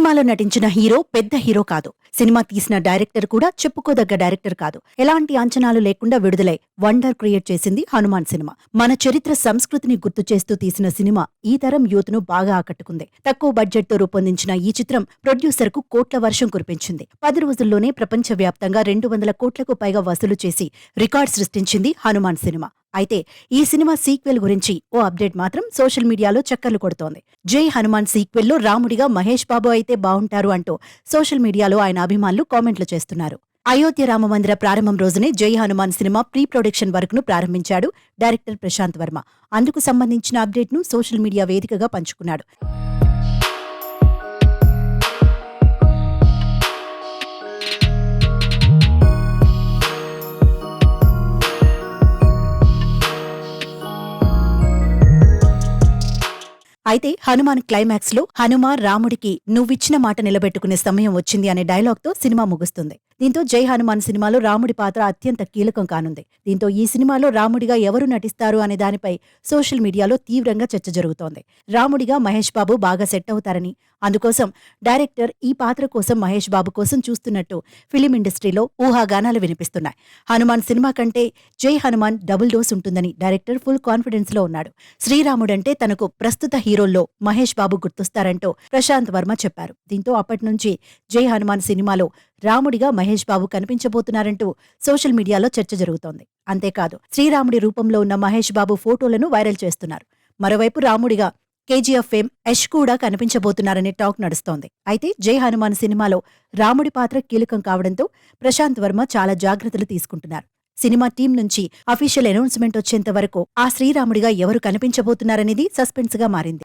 సినిమాలో నటించిన హీరో పెద్ద హీరో కాదు. సినిమా తీసిన డైరెక్టర్ కూడా చెప్పుకోదగ్గ డైరెక్టర్ కాదు. ఎలాంటి అంచనాలు లేకుండా విడుదలై వండర్ క్రియేట్ చేసింది హనుమాన్ సినిమా. మన చరిత్ర సంస్కృతిని గుర్తు చేస్తూ తీసిన సినిమా ఈ తరం యూత్ను బాగా ఆకట్టుకుంది. తక్కువ బడ్జెట్తో రూపొందించిన ఈ చిత్రం ప్రొడ్యూసర్కు కోట్ల వర్షం కురిపించింది. పది రోజుల్లోనే ప్రపంచవ్యాప్తంగా రెండు వందల కోట్లకు పైగా వసూలు చేసి రికార్డ్ సృష్టించింది హనుమాన్ సినిమా. అయితే ఈ సినిమా సీక్వెల్ గురించి ఓ అప్డేట్ మాత్రం సోషల్ మీడియాలో చక్కర్లు కొడుతోంది. జై హనుమాన్ సీక్వెల్లో రాముడిగా మహేష్ బాబు అయితే బాగుంటారు అంటూ సోషల్ మీడియాలో ఆయన అభిమానులు కామెంట్లు చేస్తున్నారు. అయోధ్య రామ మందిర ప్రారంభం రోజునే Jai Hanuman cinema pre production వర్క్ను ప్రారంభించాడు డైరెక్టర్ ప్రశాంత్ వర్మ. అందుకు సంబంధించిన అప్డేట్ను సోషల్ మీడియా వేదికగా పంచుకున్నాడు. అయితే హనుమాన్ క్లైమాక్స్లో హనుమ రాముడికి నువ్విచ్చిన మాట నిలబెట్టుకునే సమయం వచ్చింది అనే డైలాగ్తో సినిమా ముగుస్తుంది. దీంతో జై హనుమాన్ సినిమాలో రాముడి పాత్ర అత్యంత కీలకం కానుంది. దీంతో ఈ సినిమాలో రాముడిగా ఎవరు నటిస్తారు అనే దానిపై సోషల్ మీడియాలో తీవ్రంగా చర్చ జరుగుతోంది. రాముడిగా మహేష్ బాబు బాగా సెట్ అవుతారని అందుకోసం డైరెక్టర్ ఈ పాత్ర కోసం మహేష్ బాబు కోసం చూస్తున్నట్టు ఫిలిం ఇండస్ట్రీలో ఊహాగానాలు వినిపిస్తున్నాయి. హనుమాన్ సినిమా కంటే జై హనుమాన్ డబుల్ డోస్ ఉంటుందని డైరెక్టర్ ఫుల్ కాన్ఫిడెన్స్లో ఉన్నాడు. శ్రీరాముడంటే తనకు ప్రస్తుత హీరోల్లో మహేష్ బాబు గుర్తొస్తారంటూ ప్రశాంత్ వర్మ చెప్పారు. దీంతో అప్పటి నుంచి జై హనుమాన్ సినిమాలో రాముడిగా మహేష్ బాబు కనిపించబోతున్నారంటూ సోషల్ మీడియాలో చర్చ జరుగుతోంది. అంతేకాదు శ్రీరాముడి రూపంలో ఉన్న మహేష్ బాబు ఫోటోలను వైరల్ చేస్తున్నారు. మరోవైపు రాముడిగా కేజీఎఫ్ ఫేమ్ యష్ కూడా కనిపించబోతున్నారనే టాక్ నడుస్తోంది. అయితే జై హనుమాన్ సినిమాలో రాముడి పాత్ర కీలకం కావడంతో ప్రశాంత్ వర్మ చాలా జాగ్రత్తలు తీసుకుంటున్నారు. సినిమా టీం నుంచి అఫీషియల్ అనౌన్స్మెంట్ వచ్చేంత వరకు ఆ శ్రీరాముడిగా ఎవరు కనిపించబోతున్నారనేది సస్పెన్స్గా మారింది.